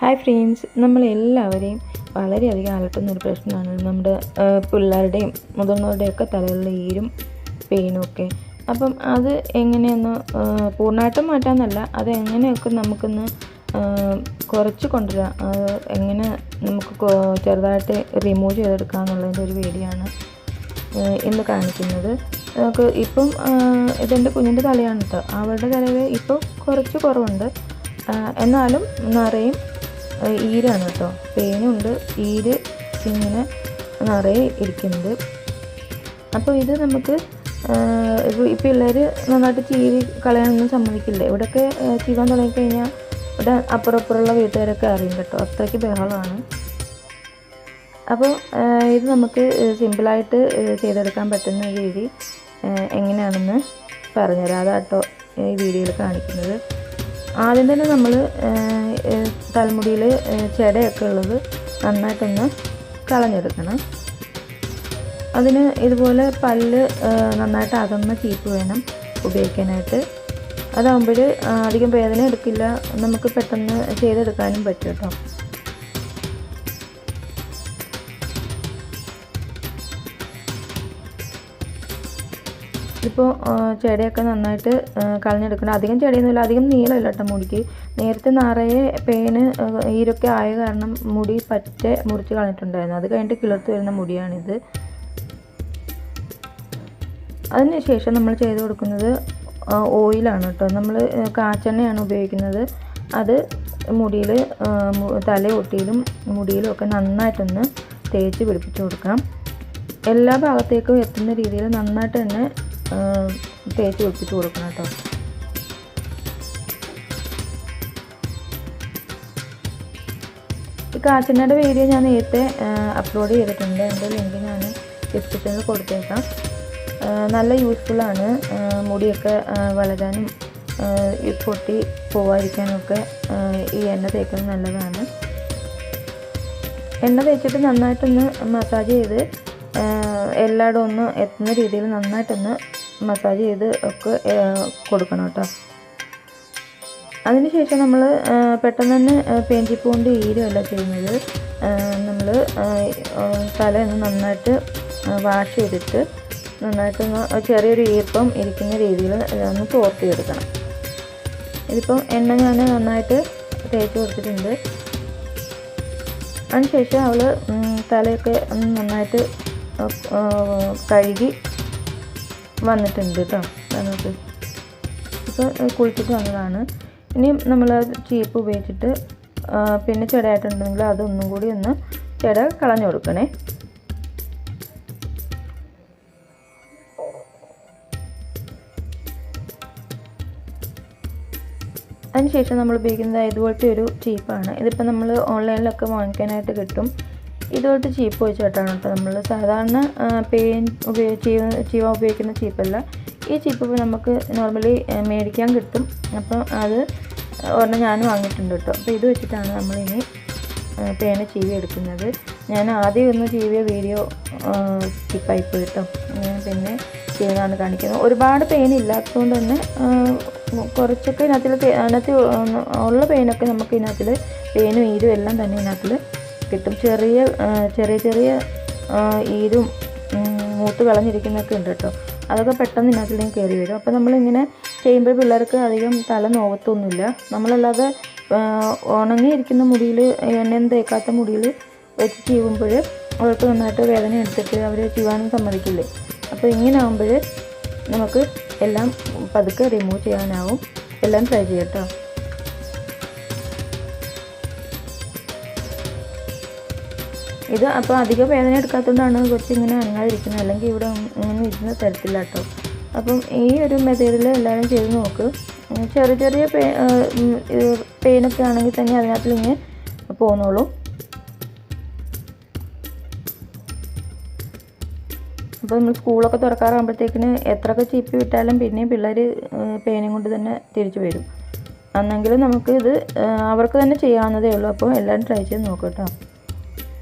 Hi friends നമ്മളെല്ലാവരെയും വളരെയധികം അലട്ടുന്ന ഒരു പ്രശ്നമാണ് നമ്മുടെ പിള്ളേരുടെയും മുതിർന്നവരുടെയും ഒക്കെ തലകളിലെ ഈരും പെയിനും ഒക്കെ. അപ്പം അത് എങ്ങനെയൊന്ന് പൂർണമായിട്ടും മാറ്റാമെന്നല്ല അത് എങ്ങനെയൊക്കെ നമുക്കൊന്ന് കുറച്ച് കൊണ്ടുവരാം. അത് എങ്ങനെ നമുക്ക് ചെറുതായിട്ട് റിമൂവ് ചെയ്തെടുക്കാം എന്നുള്ളതിന്റെ ഒരു വീഡിയോ ആണ് ഇന്ന് കാണിക്കുന്നത്. നമുക്ക് ഇപ്പം ഇതെന്റെ കുഞ്ഞിന്റെ തലയാണ് കേട്ടോ. അവളുടെ തലയിൽ ഇപ്പോൾ കുറച്ച് കുറവുണ്ട്. എന്നാലും നിറയും ഈരാണ് കേട്ടോ. പേനുണ്ട് ഈര് ഇങ്ങനെ നിറയെ ഇരിക്കുന്നുണ്ട്. അപ്പോൾ ഇത് നമുക്ക് ഈ പിള്ളേർ നന്നായിട്ട് ചീവി കളയാനൊന്നും സമ്മതിക്കില്ല. ഇവിടെയൊക്കെ ചീവാൻ തുടങ്ങിക്കഴിഞ്ഞാൽ ഇവിടെ അപ്പുറപ്പുറമുള്ള വീട്ടുകാരൊക്കെ അറിയും കേട്ടോ. അത്രയ്ക്ക് ബഹളമാണ്. അപ്പോൾ ഇത് നമുക്ക് സിമ്പിളായിട്ട് ചെയ്തെടുക്കാൻ പറ്റുന്ന രീതി എങ്ങനെയാണെന്ന് പറഞ്ഞുതരാം. അതാട്ടോ ഈ വീഡിയോയിൽ കാണിക്കുന്നത്. ആദ്യം തന്നെ നമ്മൾ തലമുടിയിൽ ചെടയൊക്കെ ഉള്ളത് നന്നായിട്ടൊന്ന് കളഞ്ഞെടുക്കണം. അതിന് ഇതുപോലെ പല്ല് നന്നായിട്ട് അകന്ന ചീപ്പ് വേണം ഉപയോഗിക്കാനായിട്ട്. അതാകുമ്പോൾ അധികം വേദന എടുക്കില്ല. നമുക്ക് പെട്ടെന്ന് ചെയ്തെടുക്കാനും പറ്റും കേട്ടോ ഇപ്പോൾ ചെടിയൊക്കെ നന്നായിട്ട് കളഞ്ഞെടുക്കണം. അധികം ചെടിയൊന്നുമില്ല അധികം നീളമില്ല കേട്ടോ മുടിക്ക്. നേരത്തെ നിറയെ പേന് ഈരൊക്കെ ആയ കാരണം മുടി പറ്റെ മുറിച്ച് കളഞ്ഞിട്ടുണ്ടായിരുന്നു. അത് കഴിഞ്ഞിട്ട് കിളിർത്ത് വരുന്ന മുടിയാണിത്. അതിനുശേഷം നമ്മൾ ചെയ്ത് കൊടുക്കുന്നത് ഓയിലാണ് കേട്ടോ നമ്മൾ കാച്ചെണ്ണയാണ് ഉപയോഗിക്കുന്നത്. അത് മുടിയിൽ തല ഒട്ടിയിലും മുടിയിലും ഒക്കെ നന്നായിട്ടൊന്ന് തേച്ച് പിടിപ്പിച്ച് കൊടുക്കാം എല്ലാ ഭാഗത്തേക്കും എത്തുന്ന രീതിയിൽ നന്നായിട്ട് തന്നെ തേച്ച് പിടിപ്പിച്ച് കൊടുക്കണം കേട്ടോ. ഈ കാച്ചിനയുടെ വീഡിയോ ഞാൻ നേരത്തെ അപ്ലോഡ് ചെയ്തിട്ടുണ്ട്. എന്റെ ലിങ്ക് ഞാൻ ഡിസ്ക്രിപ്ഷനിൽ കൊടുത്തേക്കാം. നല്ല യൂസ്ഫുള്ളാണ് മുടിയൊക്കെ വളരാനും പൊട്ടി പോവാതിരിക്കാനൊക്കെ ഈ എണ്ണ തേക്കുന്നത് നല്ലതാണ്. എണ്ണ തേച്ചിട്ട് നന്നായിട്ടൊന്ന് മസാജ് ചെയ്ത് എല്ലായിടും ഒന്ന് എത്തുന്ന രീതിയിൽ നന്നായിട്ടൊന്ന് മസാജ് ചെയ്ത് ഒക്കെ കൊടുക്കണം കേട്ടോ. അതിനുശേഷം നമ്മൾ പെട്ടെന്ന് തന്നെ പേഞ്ചിപ്പ് ഈരമല്ല ഈരുമല്ല ചെയ്യുന്നത്. നമ്മൾ തലയൊന്ന് നന്നായിട്ട് വാഷ് ചെയ്തിട്ട് നന്നായിട്ടൊന്ന് ചെറിയൊരു ഈർപ്പം ഇരിക്കുന്ന രീതിയിൽ ഒന്ന് തോർത്തിയെടുക്കണം ഇതിപ്പം എണ്ണ ഞാൻ നന്നായിട്ട് തേച്ച് കൊടുത്തിട്ടുണ്ട്. അതിനുശേഷം അവൾ തലയൊക്കെ നന്നായിട്ട് കഴുകി വന്നിട്ടുണ്ട് കേട്ടോ ഇപ്പോൾ കുളിച്ചിട്ട് വന്നതാണ്. ഇനി നമ്മൾ ചീപ്പ് ഉപയോഗിച്ചിട്ട് പിന്നെ ചെടയായിട്ടുണ്ടെങ്കിൽ അതൊന്നും കൂടി ഒന്ന് ചെട കളഞ്ഞു കൊടുക്കണേ. അതിനുശേഷം നമ്മൾ ഉപയോഗിക്കുന്നത് ഇതുപോലത്തെ ഒരു ചീപ്പാണ്. ഇതിപ്പോൾ നമ്മൾ ഓൺലൈനിലൊക്കെ വാങ്ങിക്കാനായിട്ട് കിട്ടും. ഇതുപോലത്തെ ചീപ്പ് വെച്ചിട്ടാണ് കേട്ടോ നമ്മൾ സാധാരണ പെയിൻ ഉപയോഗിച്ച് ചീവ ഉപയോഗിക്കുന്ന ചീപ്പല്ല. ഈ ചീപ്പ് നമുക്ക് നോർമലി മേടിക്കാൻ കിട്ടും. അപ്പം അത് ഒരെണ്ണം ഞാൻ വാങ്ങിയിട്ടുണ്ട് കേട്ടോ. അപ്പോൾ ഇത് വെച്ചിട്ടാണ് നമ്മളിനി പേന ചീവി എടുക്കുന്നത്. ഞാൻ ആദ്യം ഒന്ന് ചീവിയ വീഡിയോ സ്കിപ്പായിപ്പോയി കേട്ടോ. ഞാൻ പിന്നെ ചെയ്യുന്നതാണ് കാണിക്കുന്നത്. ഒരുപാട് പെയിൻ ഇല്ലാത്തതുകൊണ്ട് തന്നെ കുറച്ചൊക്കെ ഇതിനകത്തിൽ അതിനകത്ത് ഉള്ള പെയിനൊക്കെ നമുക്ക് ഇതിനകത്തിൽ പെയിനും ഈരും എല്ലാം തന്നെ ഇതിനകത്തിൽ കിട്ടും. ചെറിയ ചെറിയ ചെറിയ ഈരും മൂത്ത് കളഞ്ഞിരിക്കുന്നൊക്കെ ഉണ്ട് കേട്ടോ. അതൊക്കെ പെട്ടെന്ന് ഇതിനകത്തിലേക്ക് കയറി വരും. അപ്പോൾ നമ്മളിങ്ങനെ ചെയ്യുമ്പോൾ പിള്ളേർക്ക് അധികം തല നോവത്തൊന്നുമില്ല. നമ്മളല്ലാതെ ഉണങ്ങിയിരിക്കുന്ന മുടിയിൽ എണ്ണയും തേക്കാത്ത മുടിയിൽ വെച്ച് ചെയ്യുമ്പോൾ അവർക്ക് നന്നായിട്ട് വേദന എടുത്തിട്ട് അവർ ചെയ്യുവാനും സമ്മതിക്കില്ലേ? അപ്പോൾ ഇങ്ങനെ ആകുമ്പോൾ നമുക്ക് എല്ലാം പതുക്കെ റിമൂവ് ചെയ്യാനാവും. എല്ലാം ട്രൈ ചെയ്യട്ടോ ഇത് അപ്പോൾ അധികം വേദന എടുക്കാത്തതുകൊണ്ടാണ് കൊച്ചു ഇങ്ങനെ അനങ്ങാതിരിക്കുന്നത്. അല്ലെങ്കിൽ ഇവിടെ ഇങ്ങനെ ഇരുന്ന തരത്തില്ല കേട്ടോ. അപ്പം ഈ ഒരു മെത്തേഡിൽ എല്ലാവരും ചെയ്ത് നോക്ക്. ചെറിയ ചെറിയ പേ പെയിനൊക്കെ ആണെങ്കിൽ തന്നെ അതിനകത്ത് ഇങ്ങനെ പോന്നോളൂ. അപ്പോൾ നമ്മൾ സ്കൂളൊക്കെ തുറക്കാറാകുമ്പോഴത്തേക്കിന് എത്രയൊക്കെ ചീപ്പി വിട്ടാലും പിന്നെയും പിള്ളേർ പേനയും കൊണ്ട് തന്നെ തിരിച്ചു വരും. അന്നെങ്കിലും നമുക്ക് ഇത് അവർക്ക് തന്നെ ചെയ്യാവുന്നതേ ഉള്ളൂ. അപ്പോൾ എല്ലാവരും ട്രൈ ചെയ്ത് നോക്കാം കേട്ടോ.